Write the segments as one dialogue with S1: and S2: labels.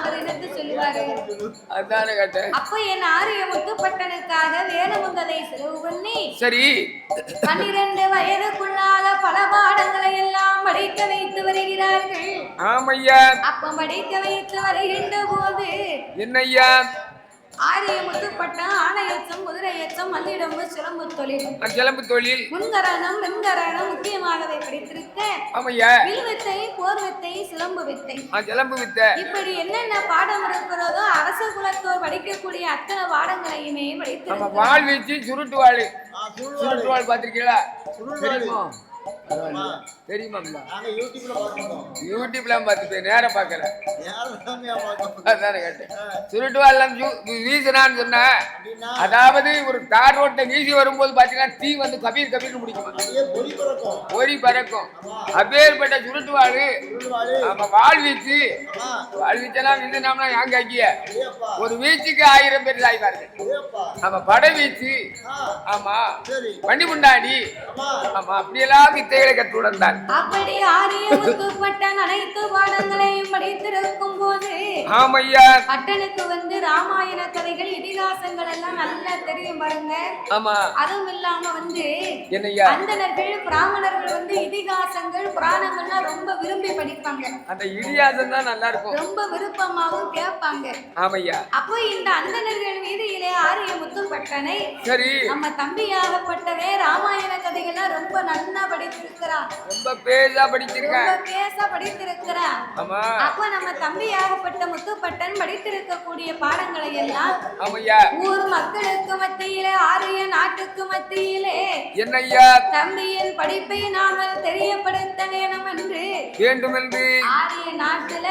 S1: அவர் என்னத்து சொல்லுவாரு.
S2: அதானே கேட்டேன்
S1: அப்ப என் ஆரிய முத்துப்பட்டனுக்காக வேணுமுங்கதை செலவு பண்ணி
S2: சரி.
S1: பன்னிரண்டு வயதுக்குள்ளாக பல பாடங்களை எல்லாம் படிக்க வைத்து வருகிறார்கள்.
S2: ஆமையா
S1: அப்ப படிக்க வைத்து வருகின்ற போது
S2: என்னய்யா
S1: ஆரிய முத்துப்பட்டம் ஆணையச்சம் குதிரையச்சம் மல்லிடம்பு சிலம்பு தொழில்
S2: கிளம்பு தொழில்.
S1: முன்கரணம் வெண்கரணம் முக்கியமாகவே படித்திருக்க.
S2: ஆமையா
S1: வில்வித்தை போர் வித்தை சிலம்பு வித்தை.
S2: கிளம்பு வித்த.
S1: இப்படி என்னென்ன பாடம் இருக்கிறதோ அரச குலத்தோர் படிக்கக்கூடிய அத்தனை பாடங்களையுமே படித்திருக்க.
S2: வாழ் வீச்சு சுருட்டு வாழ். சுருட்டு வாழ் பாத்திருக்கீங்களா
S3: சுருள்வாடு.
S2: தெரியுமா
S3: ஆமா.
S2: தெரியுமாங்களா
S3: நாங்க யூடியூப்ல பார்த்துருக்கோம்.
S2: யூடியூப்ல பார்த்துட்டு நேரம் பார்க்கல. அதானே கேட்டேன். சுருட்டு வாழ்லாம் வீசுனான்னு சொன்னேன்
S3: அப்படின்னா
S2: அதாவது ஒரு தார் ரோட்டை வீசி வரும்போது பாத்தீங்கன்னா தீ வந்து கபீர் கபீர்னு பிடிக்கும்.
S3: அப்படியே பொறி பிறக்கும்.
S2: அப்பேற்பட்ட சுருட்டு வாழ் ஆமா வாழ் வீச்சு. வாழ் வீச்செல்லாம் ஏங்க ஐக்கிய
S3: அப்படியேப்பா.
S2: ஒரு வீச்சுக்கு ஆயிரம் பேர்
S3: அப்படியேப்பா.
S2: ஆமா படை வீச்சு. ஆமா. வண்டி முண்டாடி
S3: ஆமா.
S2: அப்படியெல்லாம் வித்தைகளை கற்றுடன்
S1: அப்படி ஆரிய முத்துப்பட்டன் அனைத்து பாடங்களையும் படித்திருக்கும் போது
S2: ஆமையா
S1: பட்டனுக்கு வந்து ராமாயண கதைகள் இதிகாசங்கள் எல்லாம் நல்லா தெரியும் பாருங்க.
S2: ஆமா.
S1: அதுவும் இல்லாம வந்து
S2: என்னய்யா?
S1: அந்தணர்கள் பிராமணர்கள் வந்து இதிகாசங்கள் புராணங்கள்லாம் ரொம்ப விரும்பி படிப்பாங்க.
S2: அந்த இடியாசம் தான் நல்லா இருக்கும்
S1: ரொம்ப விருப்பமாகவும் கேட்பாங்க.
S2: ஆமையா
S1: அப்போ இந்த அந்தணர்கள் வீதியிலே ஆரிய முத்துப்பட்டனை
S2: சரி.
S1: நம்ம தம்பியாகப்பட்டவே ராமாயண கதைகள்லாம் ரொம்ப நன்னா படித்திருக்கிறான்.
S2: ரொம்ப பேஜா படிச்சிருக்கேன்
S1: ரொம்ப பேச படித்திருக்கிறான்.
S2: ஆமா.
S1: அப்போ நம்ம தம்பியாகப்பட்ட முத்துப்பட்டன் படித்திருக்கக்கூடிய பாடங்களை எல்லாம் ஊர் மக்களுக்கு மத்தியிலே ஆரிய நாட்டுக்கு மத்தியிலே
S2: என்னய்யா?
S1: தம்பியின் படிப்பை நாமல் தெரியப்படுத்த வேணும் என்று
S2: வேண்டுமென்று.
S1: ஆரிய நாட்டுல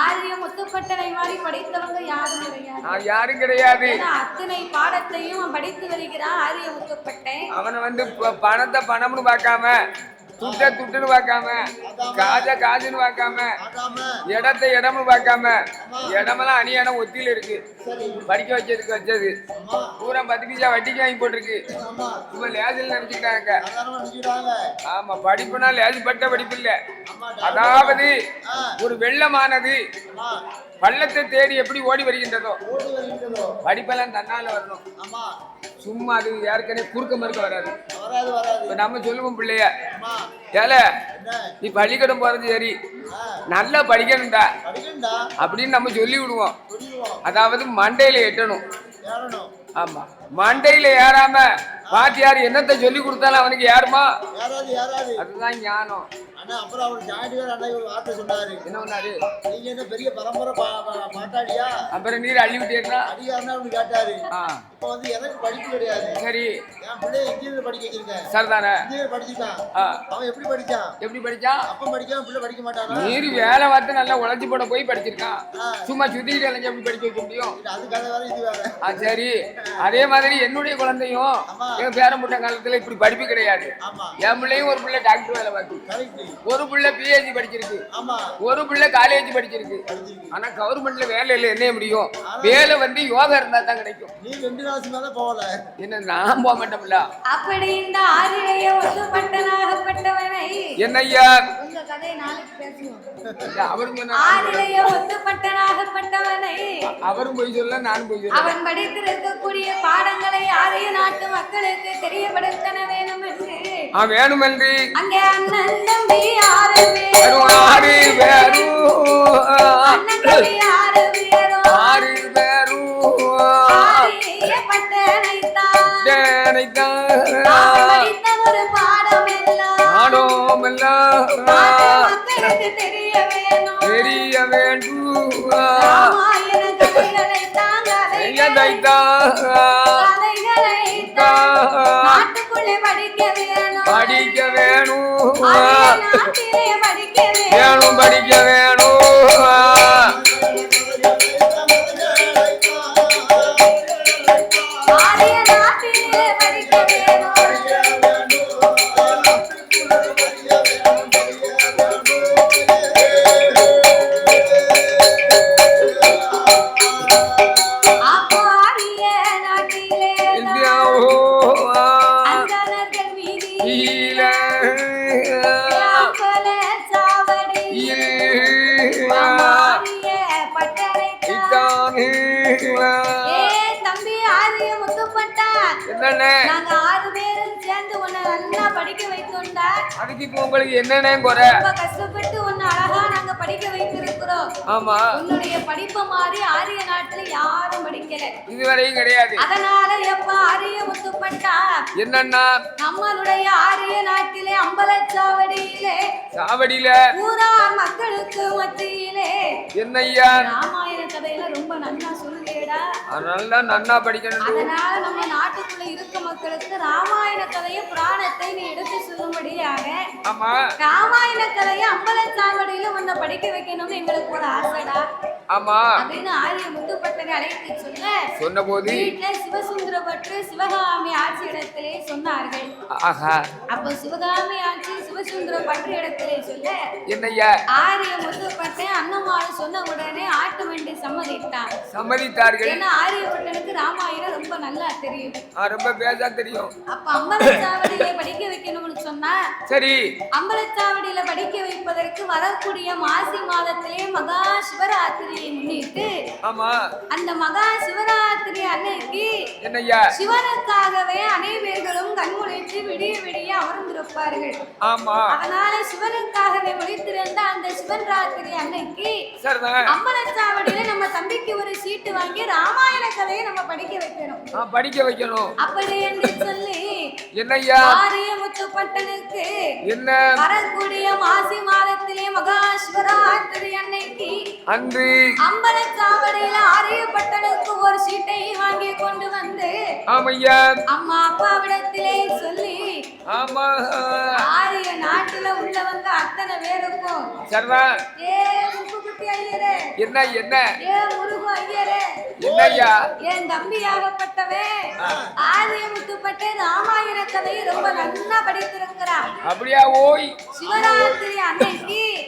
S1: ஆரிய முத்துப்பட்டனை மாதிரி படித்தவங்க யாரும் கிடையாது.
S2: யாரும் கிடையாது.
S1: அத்தனை பாடத்தையும் படித்து வருகிறான் ஆரிய முத்துப்பட்டேன்.
S2: அவனை வந்து பணத்தை பணம்னு பார்க்காம துட்ட துட்டுன்னு பார்க்காம காஜ காஜுன்னு பார்க்காம இடத்த இடம்னு பார்க்காம இடமெல்லாம் அணியான ஒத்தியில் இருக்கு. படிக்க வச்சதுக்கு வச்சது. பூரா பத்து பைசா வட்டிக்கு வாங்கி போட்டிருக்கு. இப்ப லேசில் நினைச்சுக்கிட்டாங்க. ஆமா படிப்புனா லேசுப்பட்ட படிப்பு இல்லை. அதாவது ஒரு வெள்ளமானது. பள்ளத்தை தேடி எப்படி ஓடி வருகின்றதோ? படிப்பெல்லாம் தன்னால வரணும். சும்மா அது ஏற்கனவே குறுக்க மறுக்க வராது. இப்ப நம்ம சொல்லுவோம் பிள்ளைய ஏல நீ பள்ளிக்கூடம் போறது சரி. நல்லா படிக்கணும்டா. அப்படின்னு நம்ம சொல்லி விடுவோம் அதாவது மண்டையில எட்டணும். ஆமா. மண்டையில ஏறாம வாத்தியார் என்னத்தை சொல்லி கொடுத்தாலும் அவனுக்கு
S3: யாராவது
S2: அதுதான் ஞானம்.
S3: அண்ணா அப்புறம் அவர் ஜாயிண்ட் அண்ணா ஒரு வார்த்தை சொன்னாரு.
S2: என்ன பண்ணாரு
S3: நீங்க என்ன பெரிய பரம்பரை பா- பா- பாட்டாளியா?
S2: அப்புறம் நீர் அள்ளி விட்டேன்னா
S3: அடியாருன்னா அப்படி கேட்டாரு. இப்ப வந்து எனக்கு படிப்பு கிடையாது.
S2: சரி.
S3: என் இன்ஜினியர் படிக்க வச்சிருக்கேன்.
S2: சரிதானே?
S3: இன்ஜினியர் படிச்சிருக்கான்
S2: ஆ.
S3: அவன் எப்படி படிச்சான்?
S2: எப்படி படிச்சா
S3: அப்ப படிக்காம பிள்ளை படிக்க மாட்டானா?
S2: நீர் வேலை பார்த்து நல்லா உழைச்சி போட போய் படிச்சிருக்கான். சும்மா சுத்திட்டு அலைஞ்சு எப்படி படிக்க வைக்க முடியும்?
S3: அது கதை வேற இது வேற.
S2: ஆ சரி. அதே மாதிரி என்னுடைய குழந்தையும். என் பேரம்புட்ட காலத்துல இப்படி படிப்பு கிடையாது. என் பிள்ளையும் ஒரு பிள்ளை டாக்டர் வேலை பார்த்து. ஒரு பிள்ளை பிஹெச்டி படிச்சிருக்கு. ஒரு பிள்ளை காலேஜ் படிச்சிருக்கு. ஆனா கவர்மெண்ட்ல வேலை இல்லை என்ன முடியும்? வேலை வந்து யோகா இருந்தா தான் கிடைக்கும்.
S3: நீ ரெண்டு நாள் மேல போகல.
S2: என்ன நான் போக மாட்டோம்ல
S1: அப்படி இந்த ஒத்துப்பட்டனாகப்பட்டவனை உங்க நாளைக்கு பேசுவோம். ஒத்துப்பட்டனாகப்பட்டவனை
S2: அவரும் போய் சொல்ல நானும் போய் சொல்ல
S1: அவன் படித்திருக்கக்கூடிய பாடங்களை ஆரிய நாட்டு மக்களுக்கு தெரியப்படுத்தன வேணும் என்று.
S2: வேணுமென்று.
S1: அங்கே அண்ணன் தம்பி ஆறு
S2: ஆறு
S1: அண்ணன் தம்பி ஆறு
S2: ஆறு
S1: பாடம் எல்லாம் தெரிய
S2: வேண்டும்.
S1: நாட்டுக்குள்ளே படிக்க வேணும்.
S2: தம்பி
S1: ஆரிய
S2: முத்துப்பட்டா
S1: நாங்க ஆறுமே உன்னை நல்லா படிக்க வைத்தோம்டா
S2: அதுக்கு இப்போ உங்களுக்கு என்னென்ன குறை.
S1: ரொம்ப கஷ்டப்பட்டு உன்னை அழகா நாங்க படிக்க வைத்திருக்கிறோம்.
S2: ஆமா.
S1: உன்னுடைய படிப்பை மாதிரி ஆரிய நாட்டுல யாரும் படிக்கல.
S2: இதுவரையும் கிடையாது.
S1: அதனால எப்ப ஆரிய முத்துப்பட்டா
S2: என்னன்னா?
S1: நம்மளுடைய ஆரிய நாட்டிலே அம்பலச்சாவடியிலே
S2: சாவடியில.
S1: ஊரா மக்களுக்கு மத்தியிலே.
S2: என்னய்யா?
S1: ராமாயண கதையில ரொம்ப நல்லா சொல்லுதேடா
S2: அதனால நன்னா படிக்கணும்.
S1: அதனால நம்ம நாட்டுக்குள்ள இருக்க மக்களுக்கு ராமாயண கதையை புராணத்தை நீ எடுத்து சொல்லும்படியாக
S2: ஆமா.
S1: ராமாயண கதையை அம்பலச்சாவடியில உன்னை படிக்க வைக்கணும்னு எங்களுக்கு ஒரு ஆசைடா.
S2: ஆமா.
S1: அப்படின்னு ஆரிய முத்துப்பட்டனை அழைத்து சொல்ல
S2: சொன்ன போது
S1: வீட்டுல சிவசுந்தர பற்று சிவகாமி ஆட்சி இடத்திலே சொன்னார்கள்.
S2: ஆஹா.
S1: அப்போ சிவகாமி ஆட்சி சிவசுந்தர பற்று இடத்திலே சொல்ல
S2: என்னய்யா?
S1: ஆரிய முத்துப்பட்டேன் அன்னமாறு சொன்ன உடனே ஆட்டு வண்டி சம்மதித்தான்.
S2: சம்மதித்தார்கள்.
S1: ஏன்னா ஆரியப்பட்டனுக்கு ராமாயணம் ரொம்ப நல்லா தெரியும்.
S2: ஆ, ரொம்ப பேசா தெரியும்.
S1: அப்ப அம்பலச்சாவடியில படிக்க வைக்கணும்னு சொன்னா
S2: சரி.
S1: அம்பலச்சாவடியில படிக்க வைப்பதற்கு வரக்கூடிய மாசி மாதத்திலே மகா சிவராத்திரியை முன்னிட்டு
S2: ஆமா.
S1: அந்த மகா சிவராத்திரி அன்னைக்கு
S2: என்னய்யா?
S1: சிவனுக்காகவே அனைவர்களும் கண்முழித்து விடிய விடிய அமர்ந்திருப்பார்கள்.
S2: ஆமா.
S1: அதனால சிவனுக்காகவே முழித்திருந்த அந்த சிவன் ராத்திரி அன்னைக்கு அம்பலச்சாவடியில நம்ம தம்பிக்கு ஒரு சீட்டு வாங்கி ராமாயண கதையை நம்ம படிக்க வைக்கணும்.
S2: படிக்க வைக்கணும்.
S1: அப்படி என்று சொல்லி
S2: என்னய்யா?
S1: முத்துப்பட்டனுக்கு
S2: என்ன?
S1: வரக்கூடிய மாசி மாதத்திலே மகா சிவராத்திரி அன்னைக்கு
S2: அன்று.
S1: அம்பலச்சாவடியில ஆரியப்பட்டனுக்கு ஒரு சீட்டை வாங்கி கொண்டு வந்து
S2: ஆமையா?
S1: அம்மா அப்பாவிடத்திலே சொல்லி
S2: ஆமா.
S1: ஆரிய நாட்டுல உள்ளவங்க அத்தனை பேருக்கும்
S2: சரிதான்
S1: ஏ
S2: என்ன என்ன? என்னய்யா?
S1: என் தம்பியாகப்பட்டவன் ஆரிய முத்துப்பட்டு ராமாயண கதையை ரொம்ப நல்லா படித்திருக்கிறான்.
S2: அப்படியா ஓய்?
S1: சிவராத்திரி அன்னைக்கு.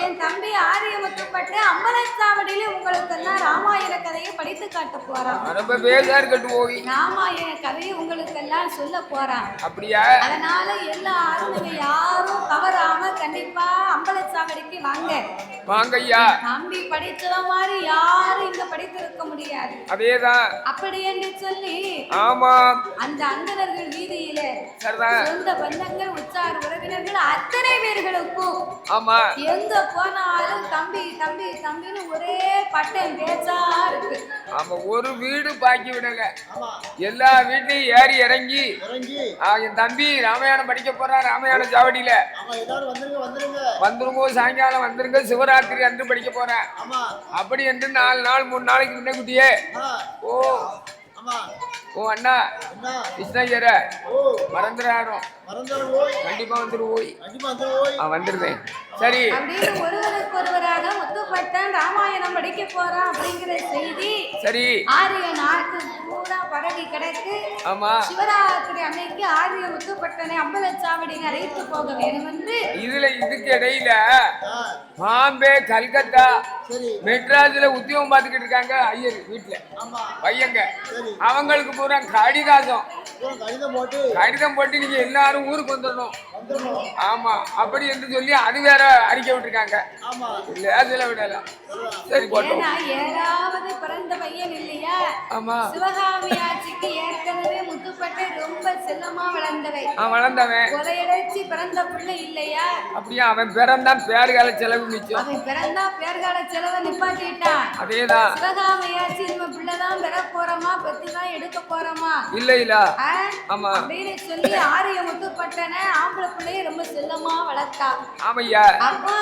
S1: என் தம்பி ஆரியமுத்துப்பட்டு அம்பலச்சாவடியில உங்களுக்கு எல்லாம் ராமாயண கதையை படித்து காட்ட போறான்?
S2: ரொம்ப ஓய்
S1: ராமாயண கதையை உங்களுக்கு எல்லாம் சொல்ல போறான்.
S2: அப்படியா?
S1: அதனால எல்லாரும் நீங்க யாரும் தவறாம கண்டிப்பா அம்பலச்சாவடிக்கு வாங்க.
S2: வாங்கய்யா.
S1: தம்பி படிச்சத மாதிரி யாரும் இங்க படித்திருக்க முடியாது.
S2: அதேதான்.
S1: அப்படி என்று சொல்லி
S2: ஆமா.
S1: அந்த அந்தணர்கள் வீதியில சொந்த பந்தங்கள் உற்றார் உறவினர்கள் அத்தனை பேர்களுக்கும்
S2: ஆமா.
S1: எங்க போனாலும் தம்பி தம்பி தம்பின்னு ஒரே பட்டம் பேச்சா இருக்கு.
S2: ஆமா ஒரு வீடு பாக்கி விடல
S3: ஆமா.
S2: எல்லா வீட்லயும் ஏறி இறங்கி.
S3: இறங்கி.
S2: ஆ, என் தம்பி ராமாயணம் படிக்க போறான் ராமாயணம்
S3: எல்லாரும் வந்துருங்க வந்துருங்க.
S2: வந்துருங்க சாயங்காலம் வந்துருங்க சிவராத்திரி அன்று படிக்க போறேன்.
S3: ஆமா.
S2: அப்படி என்று நாலு நாள் மூணு நாளைக்கு முன்னக்குட்டியே
S3: ஆ
S2: ஓ.
S3: ஆமா.
S2: ஓ அண்ணா.
S3: ஓ.
S2: மறந்துடாரும் கண்டிப்பா வந்துரு ஓய் சரி.
S1: ஒருவருக்கு ஒருவராக முத்துப்பட்டன் ராமாயணம் படிக்க போறான் அப்படிங்கிற செய்தி.
S2: சரி.
S1: ஆரிய நாட்டு பூரா பரவி கிடக்கு.
S2: ஆமா.
S1: சிவராத்திரி அன்னைக்கு ஆரிய முத்துப்பட்டனை அம்பலச்சாவடிக்கு அழைத்து போக என்று.
S2: இதுல இதுக்கு இடையில பாம்பே கல்கத்தா
S3: சரி.
S2: மெட்ராஸ்ல உத்தியோகம் பார்த்துக்கிட்டு இருக்காங்க ஐயர் வீட்டுல
S3: ஆமா.
S2: பையங்க.
S3: சரி.
S2: அவங்களுக்கு பூரா கடிதாசம்
S3: கடிதம் போட்டு.
S2: கடிதம் போட்டு நீங்க எல்லாரும் ஊருக்கு வந்துடணும் ஆமா அப்படி என்று சொல்லி அது வேற அறிக்கை விட்டுருக்காங்க.
S3: ஆமா.
S2: லேசில விடல. சரி போட்டோம்
S1: ஏழாவது பிறந்த பையன் இல்லையா?
S2: ஆமா.
S1: சிவகாமி ஆட்சிக்கு ஏற்கனவே முத்துப்பட்டு ரொம்ப செல்லமா வளர்ந்தவை.
S2: வளர்ந்தவன்.
S1: கொலையடைச்சு பிறந்த பிள்ளை இல்லையா?
S2: அப்படியே அவன் பிறந்தான் பேறுகால செலவு மிச்சம்.
S1: அவன் பிறந்தா பேர்கால செலவை நிப்பாட்டிட்டான்.
S2: அதேதான்.
S1: சிவகாமியாச்சு நம்ம பிள்ளைதான் பெற போறோமா? பெத்து தான் எடுக்க போறோமா?
S2: இல்ல இல்ல? ஆமா.
S1: அப்படின்னு சொல்லி ஆரிய முத்துப்பட்டன ஆம்பளை பிள்ளைய ரொம்ப செல்லமா வளர்த்தா.
S2: ஆமையா.
S1: அப்போ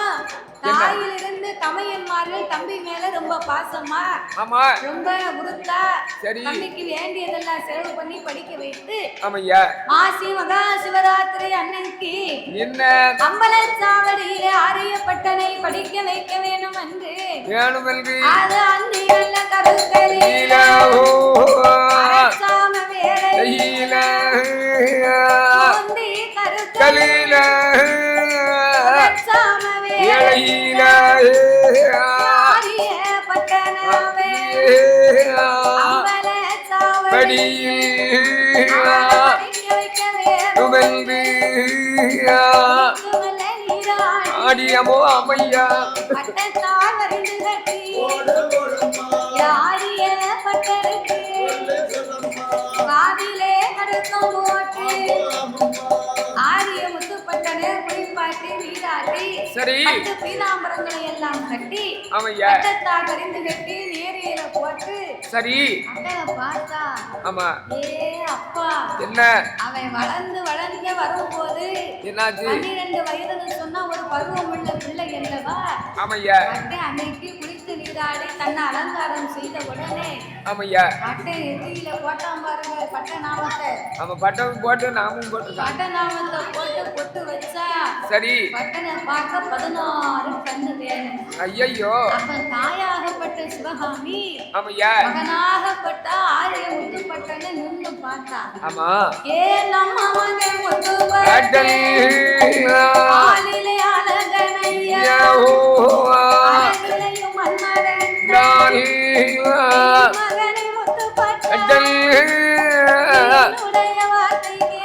S1: தாயிலிருந்து தமையன்மார்கள் தம்பி மேல ரொம்ப பாசமா
S2: ஆமா.
S1: ரொம்ப உருத்தா
S2: சரி.
S1: தம்பிக்கு வேண்டியதெல்லாம் செலவு பண்ணி படிக்க வைத்து
S2: ஆமையா.
S1: மாசி மகா சிவராத்திரி அன்னைக்கு
S2: என்ன?
S1: அம்பலச்சாவடியிலே ஆரியப்பட்டனை படிக்க வைக்க வேணும் என்று
S2: வேணும் என்று
S1: அது அந்தியல்ல கருத்தலில.
S2: லீலா ஓ
S1: அரசாம வேலை
S2: லீலா
S1: தோன்றி கருத்தலில. நீராடி.
S2: ஆடியமோ அமையா
S1: பட்டத்தால் நீராட்டி
S2: சரி.
S1: பீதாம்பரங்களை எல்லாம் கட்டி
S2: ஆமையா.
S1: பட்டத்தா கரிந்து கட்டி நேரையில போட்டு
S2: சரி.
S1: அண்ணனை பார்த்தா
S2: ஆமா.
S1: ஏ அப்பா.
S2: என்ன?
S1: அவன் வளர்ந்து வளர்ந்து வரும்போது
S2: என்னாச்சு?
S1: பன்னிரண்டு வயதுன்னு சொன்னா ஒரு பருவம் உள்ள பிள்ளை அல்லவா?
S2: ஆமையா.
S1: அன்னைக்கு குளித்து நீராடி தன்னை அலங்காரம் செய்த உடனே
S2: ஆமையா?
S1: அட்டை நெத்தியில போட்டான் பாருங்க பட்ட நாமத்தை
S2: ஆமா பட்டம் போட்டு நாமும் போட்டுருக்கான்.
S1: பட்ட நாமத்தை போட்டு பொட்டு வச்சா
S2: சரி.
S1: பட்டனை பார்க்க பதினாறு கண்ணு வேணும்.
S2: ஐயையோ.
S1: அப்ப தாயாகப்பட்ட சிவகாமி
S2: ஆமையா?
S1: மகனாகப்பட்ட ஆரிய முத்துப்பட்டனை நின்று பார்த்தா.
S2: ஆமா.
S1: ஏ நம்ம மகன் முத்து
S2: அடல்
S1: ஆளிலே அழகனையா. அழகிலையும் மன்மதன் மகனை முத்துப்பட்ட என்னுடைய வார்த்தைக்கு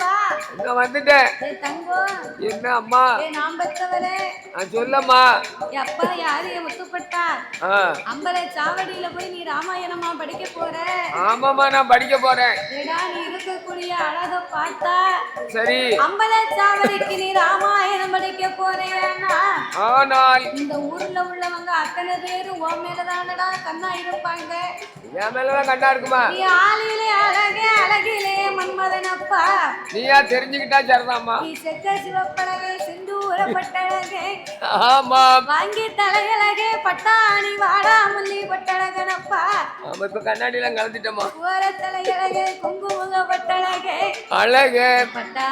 S2: என்ன வந்துட்டேன். அம்மா?
S1: நாம் பெற்றவரே
S2: நான் சொல்லம்மா.
S1: அப்பா
S2: ஆ,
S1: அம்பல சாவடியில போய் நீ ராமாயணமா படிக்க போற?
S2: ஆமாம்மா நான் படிக்க போறேன்.
S1: ஏடா நீ இருக்கக்கூடிய அழக பார்த்தா.
S2: சரி.
S1: அம்பல சாவடிக்கு நீ ராமாயணம் படிக்க போறேன்னா
S2: ஆனால்
S1: இந்த ஊர்ல உள்ளவங்க அத்தனை பேரும் உன் மேலதானடா கண்ணா இருப்பாங்க.
S2: என் மேலதான் கண்ணா இருக்குமா?
S1: நீ ஆளிலே அழகே அழகிலே மன்மதனப்பா.
S2: நீயா தெரிஞ்சுக்கிட்டா சரிதாம்மா.
S1: நீ சிவப்பழகே சிந்தூர பட்டழகே
S2: ஆமா.
S1: வாங்கி தலையழகே பட்டாணி வாடாமல்லி பட்டழகனப்பா.
S2: ஆமா இப்ப கண்ணாடியில கலந்துட்டோமா?
S1: ஓர தலையழகே குங்குமுக பட்டழகே
S2: அழகு.
S1: பட்டா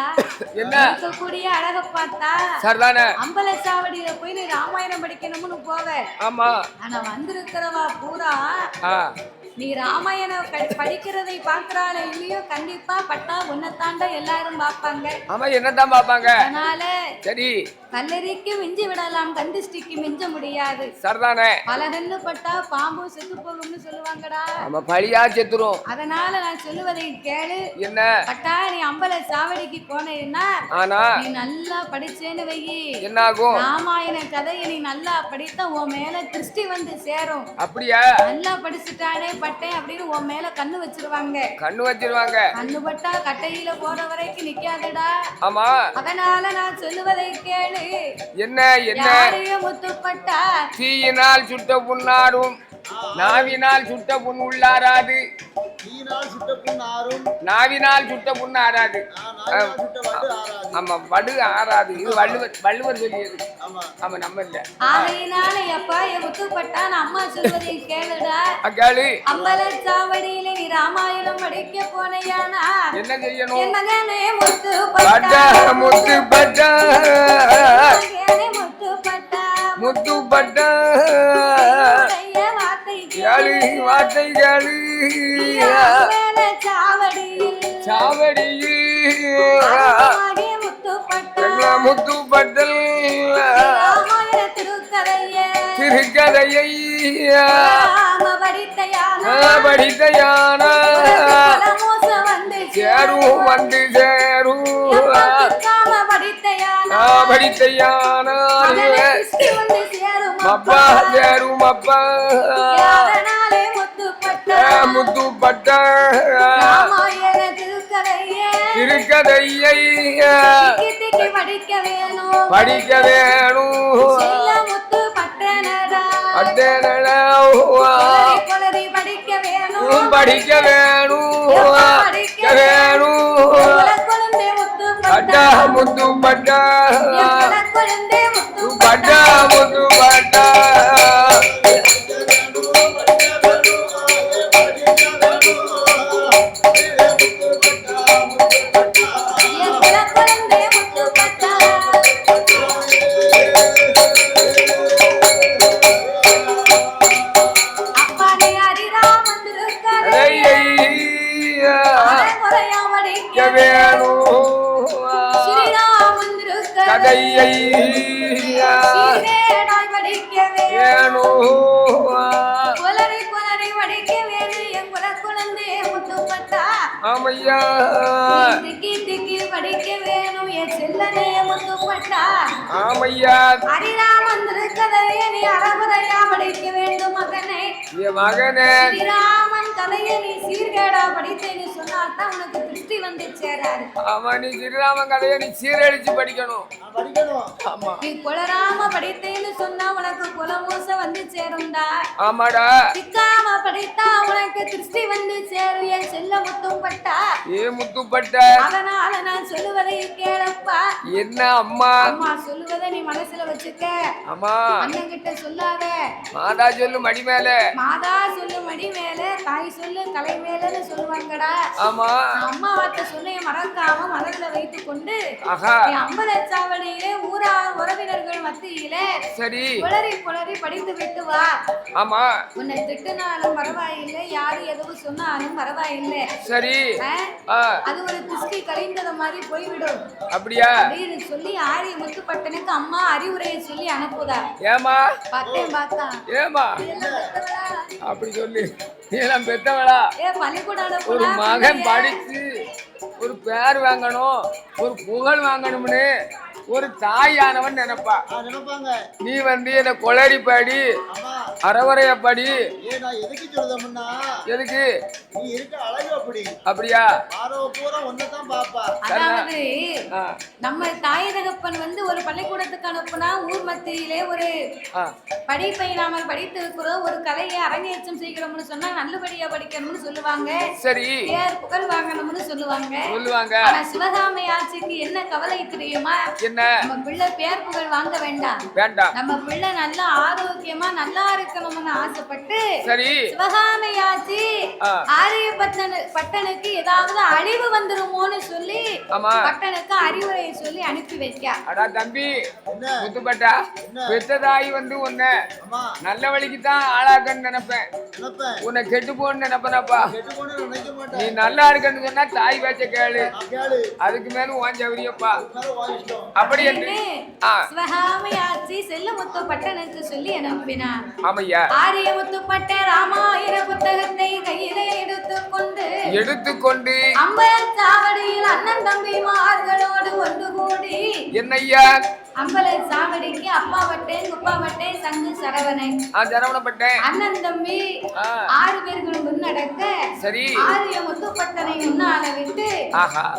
S2: என்ன?
S1: இருக்கக்கூடிய அழக பார்த்தா.
S2: சரிதானே.
S1: அம்பல சாவடியில போய் நீ ராமாயணம் படிக்கணும்னு போவ.
S2: ஆமா.
S1: ஆனா வந்திருக்கிறவா பூரா. நீ ராமாயணம் படிக்கிறதை பாக்குறாளே இல்லையோ? கண்டிப்பா பட்டா உன்னை தாண்ட எல்லாரும் பார்ப்பாங்க.
S2: ஆமா என்னதான் பாப்பாங்க
S1: அதனால
S2: சரி.
S1: கல்லறிக்கு மிஞ்சி விடலாம் கந்திஷ்டிக்கு மிஞ்ச முடியாது.
S2: சரிதானே?
S1: பலகன்னு பட்டா பாம்பும் செத்து போகும்னு சொல்லுவாங்கடா.
S2: நம்ம பழியா செத்துரும்.
S1: அதனால நான் சொல்லுவதை கேளு.
S2: என்ன?
S1: பட்டா நீ அம்பல சாவடிக்கு போனேன்னா
S2: ஆனா?
S1: நீ நல்லா படிச்சேன்னு வையி
S2: என்ன ஆகும்
S1: ராமாயண கதையை நீ நல்லா படித்தா உன் மேல திருஷ்டி வந்து சேரும்.
S2: அப்படியா?
S1: நல்லா படிச்சுட்டானே பட்டேன் அப்படின்னு உன் மேல கண்ணு வச்சிருவாங்க.
S2: கண்ணு வச்சிருவாங்க.
S1: கண்ணு பட்டா கட்டையில போற வரைக்கும் நிக்காதடா.
S2: ஆமா.
S1: அதனால நான் சொல்லுவதை கேளு.
S2: என்ன என்ன? தீயினால் சுட்ட புண்ணாடும். நாவினால் சுட்ட புண் உள்ளாராது. நாவினால் சுட்ட புண் ஆறாது. ஆமா வடு ஆறாது. இது வள்ளுவர் வள்ளுவர் சொல்லியது.
S3: ஆமா.
S2: நம்ம இல்ல.
S1: ஆகையினால எப்பா என் அம்மா சொல்வதை கேளுடா.
S2: அக்காளு
S1: அம்பல சாவடியில நீ ராமாயணம் படிக்க போனையானா?
S2: என்ன செய்யணும்?
S1: என் மகனே முத்து
S2: பட்ட முத்து பட்ட
S1: முத்து பட்டா
S2: முத்து பட்ட
S1: உடைய வார்த்தை
S2: கேளு வார்த்தை கேளு
S1: அம்பல சாவடியில்
S2: சாவடியில்
S1: ஆகே முத்து பட்டா
S2: எங்க முத்து பட்டல்
S1: ராமாயண திருக்கதையே படித்தையான
S2: சேரும் வந்து சேரும்
S1: படித்தையான வந்து சேரும்
S2: அப்பா
S1: முத்து பட்டா திருக்கதையே. படிக்க வேணும்.
S2: படிக்க வேணும்.
S1: படிக்க வேணும். பட்டா
S2: முத்து பட்டா பட்டா முத்து கதையை ஆமையா.
S1: திக்கி திக்கி படிக்க வேணும் என் செல்லனே முத்து பட்டா.
S2: ஆமையா.
S1: ஹரிராம் வந்திருக்கதையே நீ அறகுறையா படிக்க வேண்டும் மகனே.
S2: என் மகனே.
S1: ஸ்ரீராமன் கதையை நீ சீர்கேடா படித்தேன்னு சொன்னாதான் உனக்கு திருஷ்டி வந்து சேராது.
S2: ஆமா நீ ஸ்ரீராமன் கதையை நீ சீரழிச்சு படிக்கணும்.
S3: நான் படிக்கணும்.
S2: ஆமா.
S1: நீ குலராம படித்தேன்னு சொன்னா உனக்கு குலமூச வந்து சேரும்டா.
S2: ஆமாடா.
S1: சிக்காம படித்தா உனக்கு திருஷ்டி வந்து சேரும். என் செல்ல முத்தும் பட்டா
S2: ஏ முத்துப்பட்ட?
S1: அதனால நான் சொல்லுவதை கேளப்பா.
S2: என்ன அம்மா?
S1: அம்மா சொல்லுவதை நீ மனசுல வச்சுக்க.
S2: அம்மா.
S1: அண்ணன் கிட்ட சொல்லாத.
S2: மாதா சொல்லு மடி மேல.
S1: மாதா சொல்லு மடி மேல தாய் சொல்லு கலை மேலன்னு சொல்லுவாங்கடா.
S2: ஆமா.
S1: அம்மா வார்த்தை சொன்னைய மறக்காம மனதுல வைத்துக் கொண்டு அம்பலச்சாவடியிலே ஊரா உறவினர்கள் மத்தியில
S2: சரி.
S1: புலரி புலரி படித்து விட்டு வா.
S2: ஆமா.
S1: உன்னை திட்டுனாலும் பரவாயில்லை யாரு எதுவும் சொன்னாலும் பரவாயில்லை.
S2: சரி.
S1: அது ஒரு திருஷ்டி கலைந்தது மாதிரி போய்விடும்.
S2: அப்படியா?
S1: அப்படின்னு சொல்லி ஆரிய முத்துப்பட்டனுக்கு அம்மா அறிவுரையை சொல்லி அனுப்புதா.
S2: ஏமா
S1: பார்த்தேன் பார்த்தா.
S2: ஏமா? அப்படி சொல்லு. நீ எல்லாம் பெத்தவளா?
S1: ஏ பள்ளிக்கூடம்
S2: ஒரு மகன் படிச்சு ஒரு பேர் வாங்கணும் ஒரு புகழ் வாங்கணும்னு ஒரு தாயானவன் நினைப்பா. நீ வந்து என்ன கொளறி படி
S3: அம்மா
S2: அறவரைய படி
S3: ஏ நான் எதுக்கு சொல்லுதம்னா
S2: எதுக்கு?
S3: நீ இருக்க அழகு அப்படி.
S2: அப்படியா?
S3: ஆரோ பூரா ஒன்னதான் பாப்பா.
S1: அதாவது நம்ம தாய் தகப்பன் வந்து ஒரு பள்ளிக்கூடத்துக்கு அனுப்புனா ஊர் மத்தியிலே ஒரு படிப்பை நாம படித்து இருக்கிறோம் ஒரு கலையை அரங்கேற்றம் செய்கிறோம்னு சொன்னா நல்லபடியா படிக்கணும்னு சொல்லுவாங்க.
S2: சரி.
S1: பேர் புகழ் வாங்கணும்னு சொல்லுவாங்க.
S2: சொல்லுவாங்க.
S1: ஆனா சிவகாமி ஆட்சிக்கு என்ன கவலை தெரியுமா?
S2: என்ன?
S1: நம்ம பிள்ளை பேர் புகழ் வாங்க வேண்டாம்.
S2: வேண்டாம்.
S1: நம்ம பிள்ளை நல்லா ஆரோக்கியமா நல்லா இருக்கணும்னு ஆசைப்பட்டு
S2: சரி.
S1: சிவகாமி ஆட்சி
S2: ஆ.
S1: ஆரிய பட்டனு பட்டனுக்கு ஏதாவது அழிவு வந்துருமோன்னு சொல்லி பட்டனுக்கு அறிவுரையை சொல்லி அனுப்பி வைக்க.
S2: அடா தம்பி முத்துப்பட்டா
S3: என்ன?
S2: பெத்த தாய் வந்து உன்னை நல்ல வழிக்கு தான் ஆளாக்கன்னு நினைப்பேன்.
S3: நினைப்பேன்.
S2: உன்னை கெட்டு போன்னு நினைப்பேனப்பா.
S3: கெட்டு போன நினைக்க
S2: நீ நல்லா இருக்கன்னு சொன்னா தாய் பேச்ச கேளு. அதுக்கு மேல உன் சௌரியப்பா.
S3: மேல வா இஷ்டம்.
S2: அப்படி என்று ஆ.
S1: சிவகாமி ஆட்சி செல்லமுத்து பட்டனுக்கு சொல்லி அனுப்பினார்
S2: ஆமையா
S1: ஆரியமுத்து பட்ட ராமாயண புத்தகத்தை கையிலே எடுத்துக்கொண்டு
S2: எடுத்துக்கொண்டு
S1: அம்பலச்சாவடியில் அண்ணன் தம்பிமார்களோடு ஒன்று கூடி
S2: என்னய்யா
S1: அம்பலச்சாவடிக்கு அப்பா வட்டேன் குப்பா வட்டேன் சங்கு சரவணை.
S2: நான் சரவணப்பட்டேன்
S1: அண்ணன் தம்பி ஆறு பேர்கள் முன்னடக்க
S2: சரி.
S1: ஆரிய முத்துப்பட்டனை முன்னால விட்டு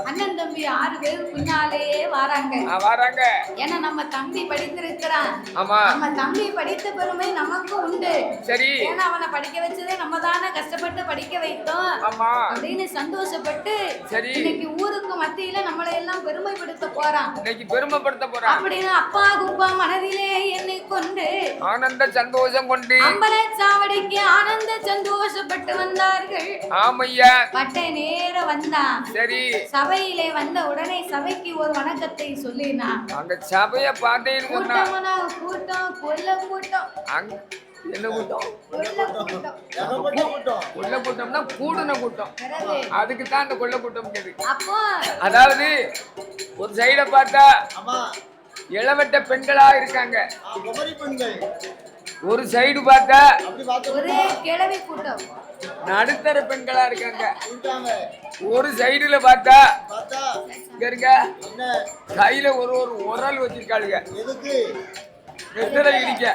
S1: அண்ணன் தம்பி ஆறு பேர் பின்னாலேயே வராங்க.
S2: வராங்க.
S1: ஏன்னா நம்ம தம்பி படித்திருக்கிறான்.
S2: ஆமா.
S1: நம்ம தம்பி படித்த பெருமை நமக்கு உண்டு.
S2: சரி.
S1: ஏன்னா அவனை படிக்க வச்சதே நம்ம தானே கஷ்டப்பட்டு படிக்க வைத்தோம்.
S2: ஆமா.
S1: அப்படின்னு சந்தோஷப்பட்டு
S2: சரி.
S1: இன்னைக்கு ஊருக்கு மத்தியில நம்மளை எல்லாம் பெருமைப்படுத்த போறான்.
S2: இன்னைக்கு பெருமைப்படுத்த போறான்.
S1: அப்படின்னு அப்பா குப்பா மனதிலே எண்ணிக்கொண்டு
S2: ஆனந்த சந்தோஷம் கொண்டு
S1: அம்பலச்சாவடிக்கு ஆனந்த சந்தோஷப்பட்டு வந்தார்கள்.
S2: ஆமையா.
S1: பட்டை நேர வந்தான்.
S2: சரி.
S1: சபையிலே வந்த உடனே சபைக்கு ஒரு வணக்கத்தை சொல்லினான்.
S2: அந்த சபைய
S1: கூட்டம்னா கூட்டம் கொல்ல கூட்டம்.
S2: என்ன
S1: கொல்ல கூட்டம்.
S2: கொள்ள கூட்டம்னா கூடுன கூட்டம். அதுக்கு தான் அந்த கொள்ள கூட்டம்
S1: அப்போ?
S2: அதாவது ஒரு சைட பார்த்தா இளவட்ட பெண்களா இருக்காங்க. ஒரு சைடு பார்த்தா
S3: அப்படி பார்த்து
S1: ஒரே கிழவி கூட்டம்.
S2: நடுத்தர பெண்களா இருக்காங்க. ஒரு சைடுல பார்த்தா
S3: பார்த்தா
S2: இங்க இருக்க. கையில ஒரு ஒரு உரல் வச்சிருக்காளுங்க.
S3: எதுக்கு?
S2: வெத்தலை இடிக்க.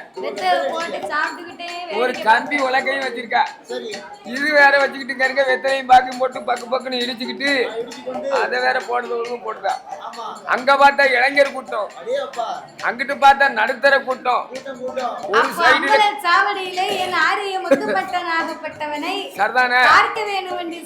S2: ஒரு கம்பி உலக்கையும் வச்சிருக்கா.
S3: சரி
S2: இது வேற வச்சுக்கிட்டு இங்க இருக்க வெத்தலையும் பாக்கி போட்டு பக்கு பக்குன்னு இடிச்சுக்கிட்டு அதை வேற போடுறது ஒழுங்கும் போட்டுதா
S3: ஆமா.
S2: அங்க பார்த்தா இளைஞர் கூட்டம். அங்கிட்டு பார்த்தா நடுத்தர கூட்டம். ஒரு சைடுல
S1: அம்பலச்சாவடியிலே என் ஆரிய
S2: சரிதானே